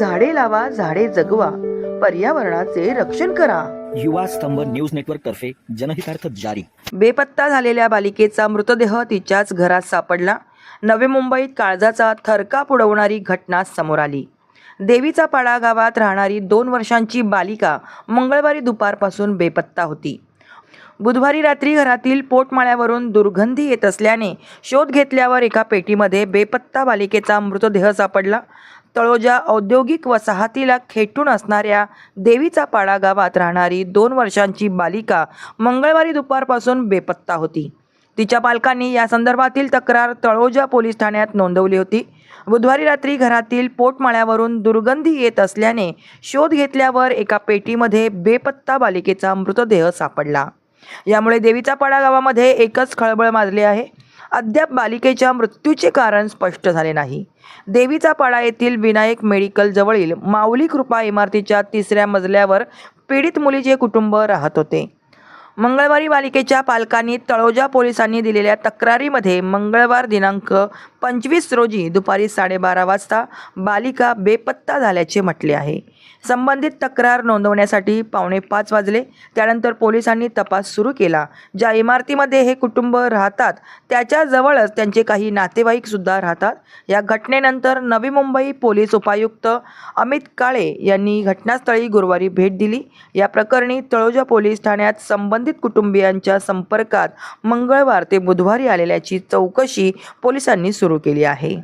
झाडे लावा झाडे जगवा. पर्यावरणाचे रक्षण करा. युवा स्तंभ न्यूज नेटवर्क तर्फे जनहितार्थ जारी. बेपत्ता झालेल्या बालिकेचा मृतदेह तिच्याच घरात सापडला. नवी मुंबईत काळजाचा थरकाप उडवणारी घटना समोर आली. देवीचा पाडा गावात राहणारी दोन वर्षांची बालिका मंगळवारी दुपारपासून बेपत्ता होती. बुधवारी रात्री घरातील पोटमाळ्यावरून दुर्गंधी येत असल्याने शोध घेतल्यावर एका पेटीमध्ये बेपत्ता बालिकेचा मृतदेह सापडला. तळोजा औद्योगिक वसाहतीला खेटून असणाऱ्या देवीचा पाडा गावात राहणारी दोन वर्षांची बालिका मंगळवारी दुपारपासून बेपत्ता होती. तिच्या पालकांनी या संदर्भातील तक्रार तळोजा पोलीस ठाण्यात नोंदवली होती. बुधवारी रात्री घरातील पोटमाळ्यावरून दुर्गंधी येत असल्याने शोध घेतल्यावर एका पेटीमध्ये बेपत्ता बालिकेचा मृतदेह सापडला. यामुळे देवीचा पाडा गावामध्ये एकच खळबळ माजली आहे. अद्याप बालिकेच्या मृत्यूचे कारण स्पष्ट झाले नाही. देवीचा पाडा येथील विनायक मेडिकल जवळील माऊली कृपा इमारतीच्या तिसऱ्या मजल्यावर पीडित मुलीचे कुटुंब राहत होते. मंगळवारी बालिकेच्या पालकांनी तळोजा पोलिसांनी दिलेल्या तक्रारीमध्ये मंगळवार दिनांक पंचवीस रोजी दुपारी साडेबारा वाजता बालिका बेपत्ता झाल्याचे म्हटले आहे. संबंधित तक्रार नोंदवण्यासाठी पावणे पाच वाजले. त्यानंतर पोलिसांनी तपास सुरू केला. ज्या इमारतीमध्ये हे कुटुंब राहतात त्याच्याजवळच त्यांचे काही नातेवाईकसुद्धा राहतात. या घटनेनंतर नवी मुंबई पोलीस उपायुक्त अमित काळे यांनी घटनास्थळी गुरुवारी भेट दिली. या प्रकरणी तळोजा पोलीस ठाण्यात संबंधित कुटुंबियांच्या संपर्कात मंगळवार ते बुधवारी आलेल्याची चौकशी पोलिसांनी सुरू केली आहे.